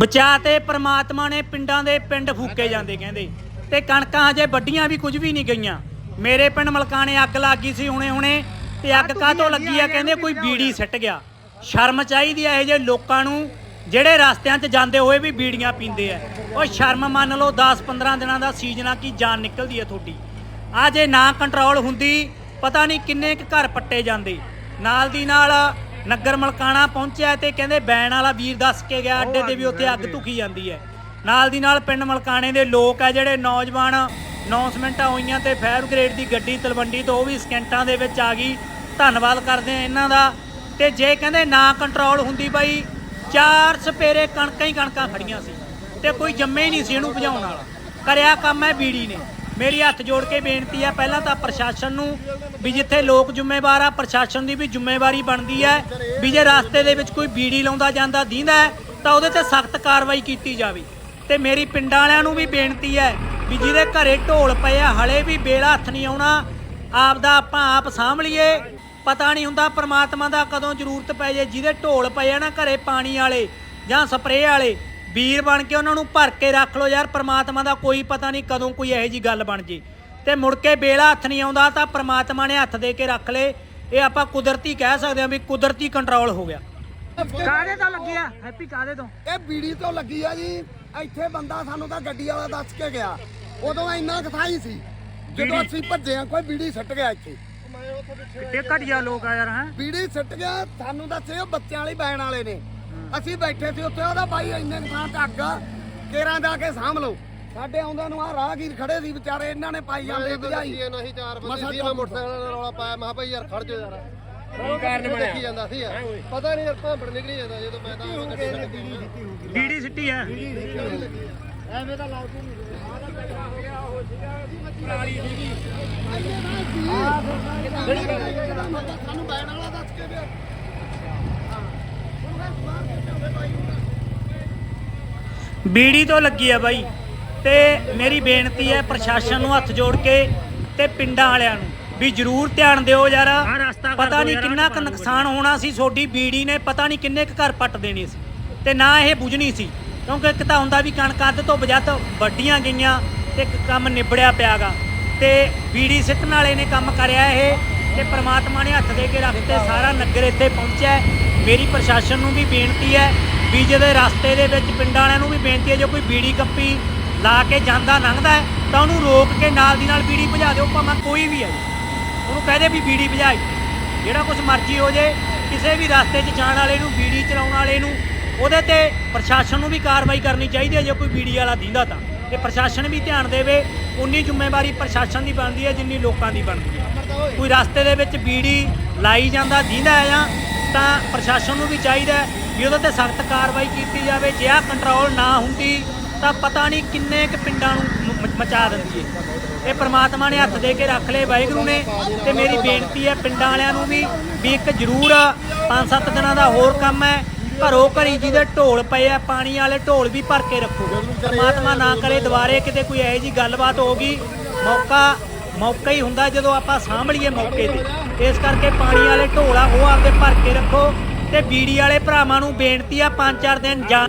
ਬਚਾ ਤੇ ਪ੍ਰਮਾਤਮਾ ਨੇ ਪਿੰਡਾਂ ਦੇ ਪਿੰਡ ਫੂਕੇ ਜਾਂਦੇ ਕਹਿੰਦੇ। ਤੇ ਕਣਕਾਂ ਹਜੇ ਵੱਡੀਆਂ ਵੀ ਕੁਝ ਵੀ ਨਹੀਂ ਗਈਆਂ। ਮੇਰੇ ਪਿੰਡ ਮਲਕਾਣੇ ਅੱਗ ਲੱਗ ਗਈ ਸੀ ਹੁਣੇ ਹੁਣੇ ਤੇ ਅੱਗ ਕਾਹਤੋਂ ਲੱਗੀ ਆ? ਕਹਿੰਦੇ ਕੋਈ ਬੀੜੀ ਸਿੱਟ ਗਿਆ। ਸ਼ਰਮ ਚਾਹੀਦੀ ਆ ਇਹ ਜੇ ਲੋਕਾਂ ਨੂੰ ਜਿਹੜੇ ਰਸਤਿਆਂ 'ਚ ਜਾਂਦੇ ਹੋਏ ਵੀ ਬੀੜੀਆਂ ਪੀਂਦੇ ਆ। ਉਹ ਸ਼ਰਮ ਮੰਨ ਲਓ 10-15 ਦਿਨਾਂ ਦਾ ਸੀਜ਼ਨ ਆ ਕੀ ਜਾਨ ਨਿਕਲਦੀ ਆ ਤੁਹਾਡੀ। ਆ ਜੇ ਨਾ ਕੰਟਰੋਲ ਹੁੰਦੀ ਪਤਾ ਨਹੀਂ ਕਿੰਨੇ ਕੁ ਘਰ ਪੱਟੇ ਜਾਂਦੇ। ਨਾਲ ਦੀ ਨਾਲ ਨਗਰ ਮਲਕਾਣਾ ਪਹੁੰਚਿਆ ਤੇ ਕਹਿੰਦੇ ਬੈਣ ਵਾਲਾ ਵੀਰ ਦੱਸ ਕੇ ਗਿਆ ਅੱਡੇ ਤੇ ਵੀ ਉੱਥੇ ਅੱਗ ਧੁਖੀ ਜਾਂਦੀ ਹੈ। ਨਾਲ ਦੀ ਨਾਲ ਪਿੰਡ ਮਲਕਾਣੇ ਦੇ ਲੋਕ ਆ ਜਿਹੜੇ ਨੌਜਵਾਨ ਅਨਾਉਂਸਮੈਂਟਾਂ ਹੋਈਆਂ ਤੇ ਫਾਇਰ ਬ੍ਰਿਗੇਡ ਦੀ ਗੱਡੀ ਤਲਵੰਡੀ ਤੋਂ ਉਹ ਵੀ ਸਕਿੰਟਾਂ ਦੇ ਵਿੱਚ ਆ ਗਈ। ਧੰਨਵਾਦ ਕਰਦੇ ਆ ਇਹਨਾਂ ਦਾ। ਤੇ ਜੇ ਕਹਿੰਦੇ ਨਾ ਕੰਟਰੋਲ ਹੁੰਦੀ ਬਾਈ ਚਾਰ ਸਪੇਰੇ ਕਣਕਾਂ ਹੀ ਕਣਕਾਂ ਖੜੀਆਂ ਸੀ ਤੇ ਕੋਈ ਜੰਮੇ ਹੀ ਨਹੀਂ ਸੀ ਇਹਨੂੰ ਭਜਾਉਣ ਵਾਲਾ। ਕਰਿਆ ਕੰਮ ਹੈ ਬੀੜੀ ਨੇ। ਮੇਰੀ ਹੱਥ ਜੋੜ ਕੇ ਬੇਨਤੀ ਹੈ, ਪਹਿਲਾਂ ਤਾਂ ਪ੍ਰਸ਼ਾਸਨ ਨੂੰ ਵੀ ਜਿੱਥੇ ਲੋਕ ਜ਼ਿੰਮੇਵਾਰ ਆ, ਪ੍ਰਸ਼ਾਸਨ ਦੀ ਵੀ ਜ਼ਿੰਮੇਵਾਰੀ ਬਣਦੀ ਹੈ ਵੀ ਜੇ ਰਸਤੇ ਦੇ ਵਿੱਚ ਕੋਈ ਬੀੜੀ ਲਾਉਂਦਾ ਜਾਂਦਾ, ਦੀਂਦਾ ਤਾਂ ਉਹਦੇ ਤੇ ਸਖਤ ਕਾਰਵਾਈ ਕੀਤੀ ਜਾਵੇ। ਤੇ ਮੇਰੀ ਪਿੰਡਾਂ ਵਾਲਿਆਂ ਨੂੰ ਵੀ ਬੇਨਤੀ ਹੈ ਵੀ ਜਿਹਦੇ ਘਰੇ ਢੋਲ ਪਏ ਆ, ਹਲੇ ਵੀ ਬੇੜਾ ਹੱਥ ਨਹੀਂ ਆਉਣਾ ਆਪ ਦਾ ਆਪਾਂ ਆਪ ਸਾਂਭ ਲਈਏ। ਪਤਾ ਨਹੀਂ ਹੁੰਦਾ ਪ੍ਰਮਾਤਮਾ ਦਾ ਕਦੋਂ ਜ਼ਰੂਰਤ ਪੈ ਜੇ, ਜਿਹਦੇ ਢੋਲ ਪਏ ਆ ਨਾ ਘਰੇ ਪਾਣੀ ਵਾਲੇ ਜਾਂ ਸਪਰੇਅ ਵਾਲੇ ਵੀਰ ਬਣ ਕੇ ਉਹਨਾਂ ਨੂੰ ਭਰ ਕੇ ਰੱਖ ਲਓ ਯਾਰ ਪ੍ਰਮਾਤਮਾ ਦਾ ਕੋਈ ਪਤਾ ਨਹੀਂ ਕਦੋਂ ਕੋਈ ਇਹੋ ਜੀ ਗੱਲ ਬਣ ਜੇ। ਤੇ ਮੁੜ ਕੇ ਬੇੜਾ ਹੱਥ ਨਹੀਂ ਆਉਂਦਾ ਤਾਂ ਪ੍ਰਮਾਤਮਾ ਨੇ ਹੱਥ ਦੇ ਕੇ ਰੱਖ ਲੇ ਇਹ ਆਪਾਂ ਕੁਦਰਤੀ ਕਹਿ ਸਕਦੇ ਹਾਂ ਵੀ ਕੁਦਰਤੀ ਕੰਟਰੋਲ ਹੋ ਗਿਆ। ਕਾਹਦੇ ਤੋਂ ਲੱਗਿਆ ਹੈਪੀ ਕਾਹਦੇ ਤੋਂ? ਇਹ ਬੀੜੀ ਤੋਂ ਲੱਗੀ ਆ ਜੀ। ਇੱਥੇ ਬੰਦਾ ਸਾਨੂੰ ਤਾਂ ਗੱਡੀ ਵਾਲਾ ਦੱਸ ਕੇ ਗਿਆ। ਉਦੋਂ ਇੰਨਾ ਕਥਾਈ ਸੀ। ਜਦੋਂ ਅਸੀਂ ਭੱਜੇ ਆ ਕੋਈ ਬੀੜੀ ਸੱਟ ਗਿਆ ਇੱਥੇ। ਕਿੱਡੇ ਘਟਿਆ ਲੋਕ ਆ ਯਾਰ ਹੈ? ਬੀੜੀ ਸੱਟ ਗਿਆ ਸਾਨੂੰ ਦੱਸੇ ਉਹ ਬੱਚਿਆਂ ਵਾਲੀ ਬੈਣ ਵਾਲੇ ਨੇ। ਅਸੀਂ ਬੈਠੇ ਸੀ ਉੱਥੇ ਉਹਦਾ ਬਾਈ ਇੰਨੇ ਤੇ ਅੱਗ ਆ, ਕੇਰਾਂ ਜਾ ਕੇ ਸਾਂਭ ਲਓ। ਸਾਡੇ ਆਉਂਦਿਆਂ ਨੂੰ ਆ ਰਾਹਗੀਰ ਖੜੇ ਸੀ ਵਿਚਾਰੇ ਇਹਨਾਂ ਨੇ ਪਾਈ ਜਾਂਦੇ ਭਜਾਈ। ਨਹੀਂ ਚਾਰ ਮਸਾਂ ਬੰਦੇ ਸੀ ਮੈਂ ਮੋਟਰਸਾਈਕਲ ਨਾਲ ਰੌਲਾ ਪਾਇਆ ਮੈਂ ਭਾਈ ਯਾਰ ਖੜ ਜਾ ਯਾਰ। ਕੀ ਕਾਰਨ ਬਣਿਆ? ਦੇਖੀ ਜਾਂਦਾ ਸੀ ਯਾਰ। ਪਤਾ ਨਹੀਂ ਯਾਰ ਭਾਂਬੜ ਨਿਕਲੀ ਜਾਂਦਾ ਜਦੋਂ ਮੈਂ ਤਾਂ ਉਹ ਗੱਡੀ ਲੱਗੀ ਬੀੜੀ ਸਿੱਟੀ ਹੈ ਸਾਨੂੰ ਬੈਣ ਵਾਲਾ ਦੱਸ ਕੇ ਗਿਆ। ਬੀੜੀ ਤੋਂ ਲੱਗੀ ਆ ਬਾਈ। ਤੇ ਮੇਰੀ ਬੇਨਤੀ ਹੈ ਪ੍ਰਸ਼ਾਸਨ ਨੂੰ ਹੱਥ ਜੋੜ ਕੇ ਤੇ ਪਿੰਡਾਂ ਵਾਲਿਆਂ ਨੂੰ ਵੀ ਜ਼ਰੂਰ ਧਿਆਨ ਦਿਓ ਯਾਰ। ਪਤਾ ਨਹੀਂ ਕਿੰਨਾ ਕੁ ਨੁਕਸਾਨ ਹੋਣਾ ਸੀ ਛੋਡੀ ਬੀੜੀ ਨੇ ਪਤਾ ਨਹੀਂ ਕਿੰਨੇ ਕੁ ਘਰ ਪੱਟ ਦੇਣੇ ਸੀ ਤੇ ਨਾ ਇਹ ਬੁਝਣੀ ਸੀ। ਕਿਉਂਕਿ ਇੱਕ ਤਾਂ ਹੁੰਦਾ ਵੀ ਕਣਕ ਅੱਧ ਤੋਂ ਬਜਤ ਵੱਡੀਆਂ ਗਈਆਂ ਤੇ ਇੱਕ ਕੰਮ ਨਿਬੜਿਆ ਪਿਆਗਾ। ਤੇ ਬੀੜੀ ਸਿੱਟਣ ਵਾਲੇ ਨੇ ਕੰਮ ਕਰਿਆ ਇਹ ਤੇ ਪ੍ਰਮਾਤਮਾ ਨੇ ਹੱਥ ਦੇ ਕੇ ਰੱਖਤੇ ਸਾਰਾ ਨਗਰ ਇੱਥੇ ਪਹੁੰਚਿਆ। ਮੇਰੀ ਪ੍ਰਸ਼ਾਸਨ ਨੂੰ ਵੀ ਬੇਨਤੀ ਹੈ ਵੀ ਜਿਹਦੇ ਰਸਤੇ ਦੇ ਵਿੱਚ ਪਿੰਡਾਂ ਵਾਲਿਆਂ ਨੂੰ ਵੀ ਬੇਨਤੀ ਹੈ ਜੇ ਕੋਈ ਬੀੜੀ ਕੱਪੀ ਲਾ ਕੇ ਜਾਂਦਾ ਲੰਘਦਾ ਹੈ, ਤਾਂ ਉਹਨੂੰ ਰੋਕ ਕੇ ਨਾਲ ਦੀ ਨਾਲ ਬੀੜੀ ਭਜਾ ਦਿਓ ਭਾਵੇਂ ਕੋਈ ਵੀ ਹੈ ਉਹਨੂੰ ਕਹਦੇ ਵੀ ਬੀੜੀ ਭਜਾਈ। ਜਿਹੜਾ ਕੁਝ ਮਰਜ਼ੀ ਹੋ ਜੇ ਕਿਸੇ ਵੀ ਰਸਤੇ 'ਚ ਜਾਣ ਵਾਲੇ ਨੂੰ ਬੀੜੀ ਚਲਾਉਣ ਵਾਲੇ ਨੂੰ ਉਹਦੇ ਤੇ ਪ੍ਰਸ਼ਾਸਨ ਨੂੰ ਵੀ ਕਾਰਵਾਈ ਕਰਨੀ ਚਾਹੀਦੀ ਹੈ ਜੇ ਕੋਈ ਬੀੜੀ ਵਾਲਾ ਦਿੰਦਾ ਤਾਂ। ਇਹ ਪ੍ਰਸ਼ਾਸਨ ਵੀ ਧਿਆਨ ਦੇਵੇ ਉਨੀ ਜ਼ਿੰਮੇਵਾਰੀ ਪ੍ਰਸ਼ਾਸਨ ਦੀ ਬਣਦੀ ਹੈ ਜਿੰਨੀ ਲੋਕਾਂ ਦੀ ਬਣਦੀ ਹੈ। ਕੋਈ ਰਸਤੇ ਦੇ ਵਿੱਚ ਬੀੜੀ ਲਾਈ ਜਾਂਦਾ ਦਿੰਦਾ ਹੈ ਜਾਂ ਤਾਂ ਪ੍ਰਸ਼ਾਸਨ ਨੂੰ ਵੀ ਚਾਹੀਦਾ ਵੀ ਉਹਦੇ ਤੇ ਸਖਤ ਕਾਰਵਾਈ ਕੀਤੀ ਜਾਵੇ, ਜੇ ਆ ਕੰਟਰੋਲ ਨਾ ਹੁੰਦੀ, ਤਾਂ ਪਤਾ ਨਹੀਂ ਕਿੰਨੇ ਕੁ ਪਿੰਡਾਂ ਨੂੰ ਮਚਾ ਦਿੰਦੀ ਹੈ ਇਹ ਪ੍ਰਮਾਤਮਾ ਨੇ ਹੱਥ ਦੇ ਕੇ ਰੱਖ ਲਏ ਵਾਹਿਗੁਰੂ ਨੇ, ਤੇ ਮੇਰੀ ਬੇਨਤੀ ਹੈ ਪਿੰਡਾਂ ਵਾਲਿਆਂ ਨੂੰ ਵੀ ਵੀ ਇੱਕ ਜ਼ਰੂਰ 5-7 ਦਿਨਾਂ ਦਾ ਹੋਰ ਕੰਮ ਹੈ। ਘਰੋਂ ਘਰੀ ਜਿਹਦੇ ਢੋਲ ਪਏ ਆ, ਪਾਣੀ ਵਾਲੇ ਢੋਲ ਵੀ ਭਰ ਕੇ ਰੱਖੋ। ਪ੍ਰਮਾਤਮਾ ਨਾ ਕਰੇ ਦੁਬਾਰੇ ਕਿਤੇ ਕੋਈ ਇਹੋ ਜੀ ਗੱਲਬਾਤ ਹੋ ਗਈ, ਮੌਕਾ ਮੌਕਾ ਹੀ ਹੁੰਦਾ ਜਦੋਂ ਆਪਾਂ ਸਾਂਭ ਲਈਏ ਮੌਕੇ ਤੇ। ਇਸ ਕਰਕੇ ਪਾਣੀ ਵਾਲੇ ਢੋਲ ਆ ਉਹ ਆਪਦੇ ਭਰ ਕੇ ਰੱਖੋ। ਤੇ ਬੀੜੀ ਵਾਲੇ ਭਰਾਵਾਂ ਨੂੰ ਬੇਨਤੀ ਆ ਪੰਜ ਚਾਰ ਦਿਨ ਜਾਂ